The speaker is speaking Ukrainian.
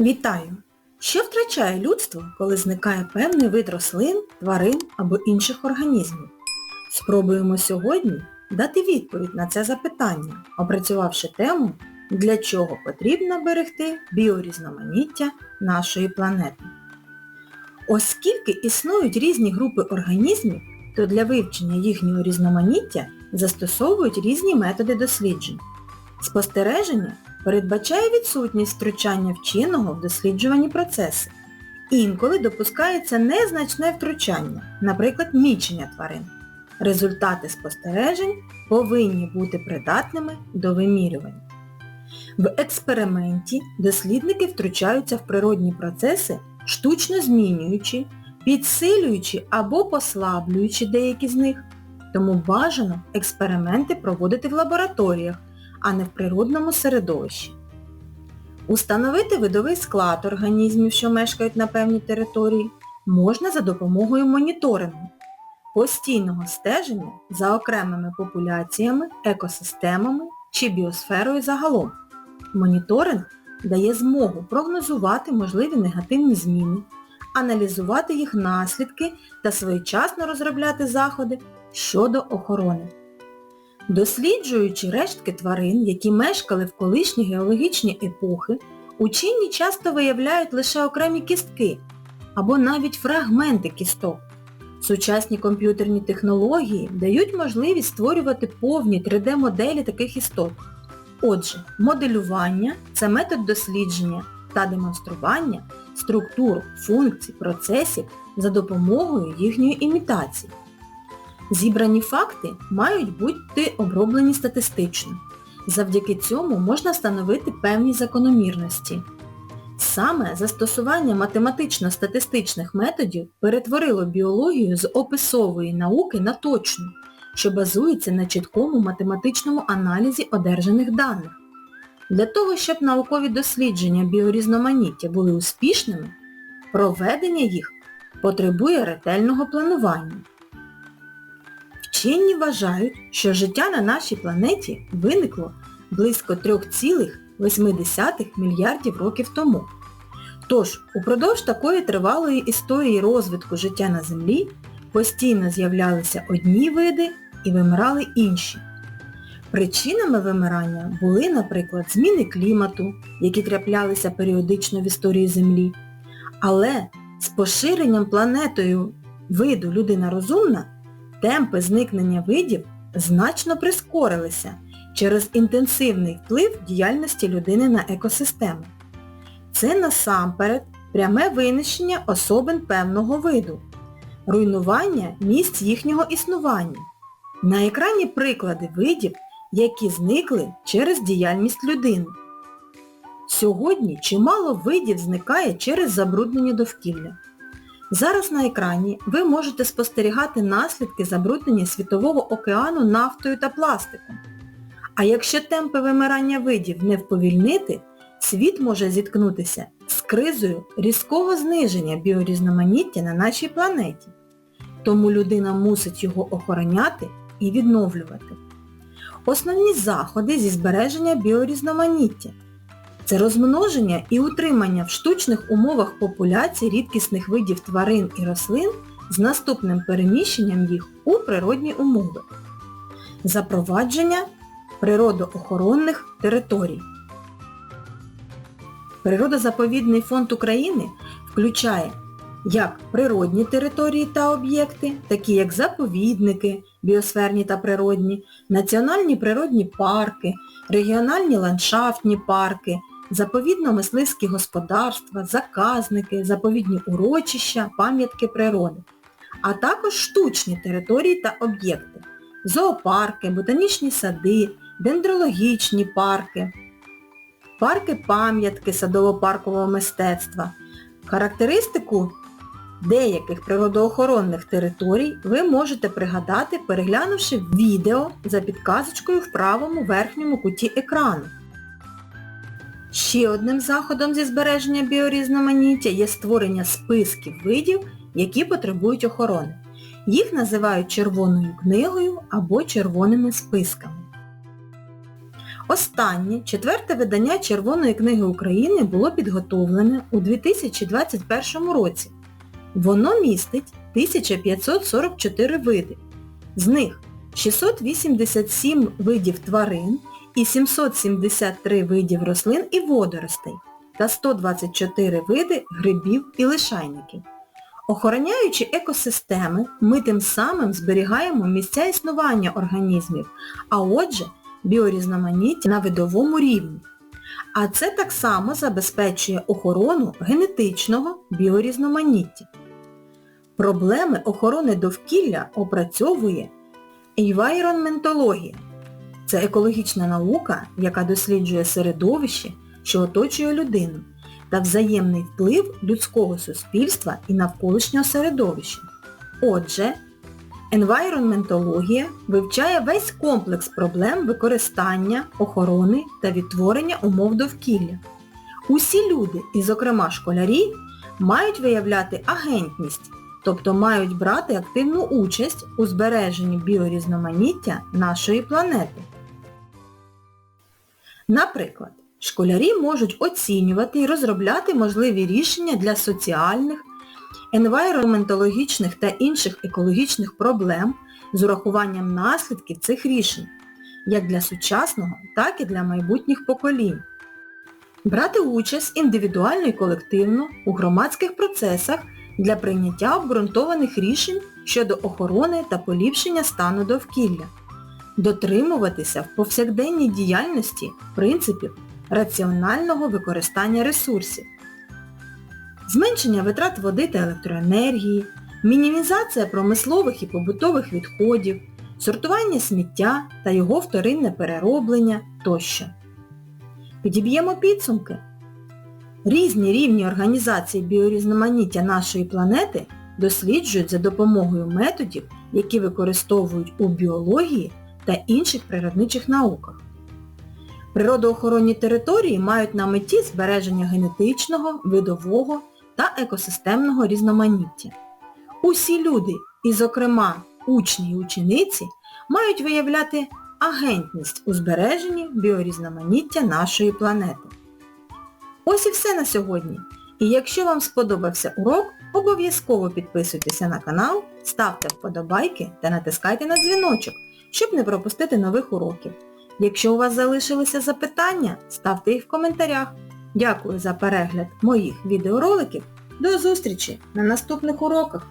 Вітаю! Що втрачає людство, коли зникає певний вид рослин, тварин або інших організмів? Спробуємо сьогодні дати відповідь на це запитання, опрацювавши тему, для чого потрібно берегти біорізноманіття нашої планети. Оскільки існують різні групи організмів, то для вивчення їхнього різноманіття застосовують різні методи досліджень. Спостереження передбачає відсутність втручання вченого в досліджувані процеси. Інколи допускається незначне втручання, наприклад, мічення тварин. Результати спостережень повинні бути придатними до вимірювання. В експерименті дослідники втручаються в природні процеси, штучно змінюючи, підсилюючи або послаблюючи деякі з них. Тому бажано експерименти проводити в лабораторіях, а не в природному середовищі. Установити видовий склад організмів, що мешкають на певній території, можна за допомогою моніторингу, постійного стеження за окремими популяціями, екосистемами чи біосферою загалом. Моніторинг дає змогу прогнозувати можливі негативні зміни, аналізувати їх наслідки та своєчасно розробляти заходи щодо охорони. Досліджуючи рештки тварин, які мешкали в колишні геологічні епохи, учені часто виявляють лише окремі кістки або навіть фрагменти кісток. Сучасні комп'ютерні технології дають можливість створювати повні 3D-моделі таких істот. Отже, моделювання – це метод дослідження та демонстрування структур, функцій, процесів за допомогою їхньої імітації. Зібрані факти мають бути оброблені статистично. Завдяки цьому можна встановити певні закономірності. Саме застосування математично-статистичних методів перетворило біологію з описової науки на точну, що базується на чіткому математичному аналізі одержаних даних. Для того, щоб наукові дослідження біорізноманіття були успішними, проведення їх потребує ретельного планування. Вчені вважають, що життя на нашій планеті виникло близько 3,8 мільярдів років тому. Тож, упродовж такої тривалої історії розвитку життя на Землі постійно з'являлися одні види і вимирали інші. Причинами вимирання були, наприклад, зміни клімату, які траплялися періодично в історії Землі. Але з поширенням планетою виду людина розумна темпи зникнення видів значно прискорилися через інтенсивний вплив діяльності людини на екосистему. Це насамперед пряме винищення особин певного виду, руйнування місць їхнього існування. На екрані приклади видів, які зникли через діяльність людини. Сьогодні чимало видів зникає через забруднення довкілля. Зараз на екрані ви можете спостерігати наслідки забруднення Світового океану нафтою та пластиком. А якщо темпи вимирання видів не вповільнити, світ може зіткнутися з кризою різкого зниження біорізноманіття на нашій планеті. Тому людина мусить його охороняти і відновлювати. Основні заходи зі збереження біорізноманіття це розмноження і утримання в штучних умовах популяцій рідкісних видів тварин і рослин з наступним переміщенням їх у природні умови. Запровадження природоохоронних територій. Природозаповідний фонд України включає як природні території та об'єкти, такі як заповідники, біосферні та природні, національні природні парки, регіональні ландшафтні парки, заповідно-мисливські господарства, заказники, заповідні урочища, пам'ятки природи, а також штучні території та об'єкти, зоопарки, ботанічні сади, дендрологічні парки, парки-пам'ятки садово-паркового мистецтва. Характеристику деяких природоохоронних територій ви можете пригадати, переглянувши відео за підказочкою в правому верхньому куті екрану. Ще одним заходом зі збереження біорізноманіття є створення списків видів, які потребують охорони. Їх називають червоною книгою або червоними списками. Останнє, четверте видання Червоної книги України було підготовлене у 2021 році. Воно містить 1544 види. З них 687 видів тварин і 773 видів рослин і водоростей та 124 види грибів і лишайників. Охороняючи екосистеми, ми тим самим зберігаємо місця існування організмів, а отже, біорізноманіття на видовому рівні. А це так само забезпечує охорону генетичного біорізноманіття. Проблеми охорони довкілля опрацьовує Environmentологія. Це екологічна наука, яка досліджує середовище, що оточує людину, та взаємний вплив людського суспільства і навколишнього середовища. Отже, Енвайронментологія вивчає весь комплекс проблем використання, охорони та відтворення умов довкілля. Усі люди, і зокрема школярі, мають виявляти агентність, тобто мають брати активну участь у збереженні біорізноманіття нашої планети. Наприклад, школярі можуть оцінювати і розробляти можливі рішення для соціальних, енвайроментологічних та інших екологічних проблем з урахуванням наслідків цих рішень, як для сучасного, так і для майбутніх поколінь. Брати участь індивідуально і колективно у громадських процесах для прийняття обґрунтованих рішень щодо охорони та поліпшення стану довкілля. Дотримуватися в повсякденній діяльності принципів раціонального використання ресурсів. Зменшення витрат води та електроенергії, мінімізація промислових і побутових відходів, сортування сміття та його вторинне перероблення тощо. Підіб'ємо підсумки. Різні рівні організації біорізноманіття нашої планети досліджують за допомогою методів, які використовують у біології та інших природничих науках. Природоохоронні території мають на меті збереження генетичного, видового та екосистемного різноманіття. Усі люди, і зокрема учні й учениці, мають виявляти агентність у збереженні біорізноманіття нашої планети. Ось і все на сьогодні. І якщо вам сподобався урок, обов'язково підписуйтеся на канал, ставте вподобайки та натискайте на дзвіночок, щоб не пропустити нових уроків. Якщо у вас залишилися запитання, ставте їх в коментарях. Дякую за перегляд моїх відеороликів. До зустрічі на наступних уроках!